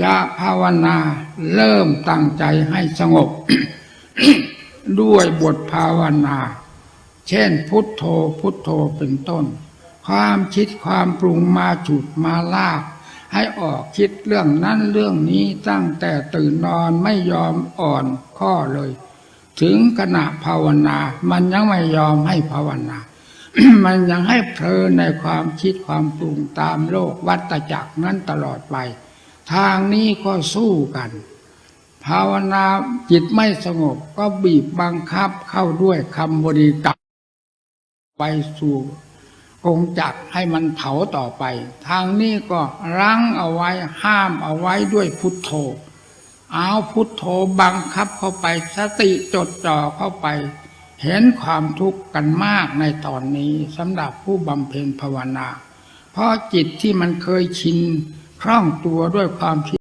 จะภาวนาเริ่มตั้งใจให้สงบ ด้วยบทภาวนา เช่นพุทโธพุทโธเป็นต้น ความคิดความปรุงมาฉุดมาลาก ให้ออกคิดเรื่องนั้นเรื่องนี้ตั้งแต่ตื่นนอนไม่ยอมอ่อนข้อเลย ถึงขณะภาวนา มันยังไม่ยอมให้ภาวนา มันยังให้เพลินในความคิดความปรุงตามโลกวัฏจักรนั้นตลอดไป ทางนี้ก็สู้กัน ภาวนาจิตไม่สงบก็บีบบังคับเข้าด้วยคำบริกรรมไปสู่กงจักให้มันเผาต่อไป ทางนี้ก็รั้งเอาไว้ห้ามเอาไว้ด้วยพุทโธเอาพุทโธบังคับเข้าไปสติจดจ่อเข้าไป เห็นความทุกข์กันมากในตอนนี้สำหรับผู้บำเพ็ญภาวนา เพราะจิตที่มันเคยชิน คล่องตัวด้วยความคิด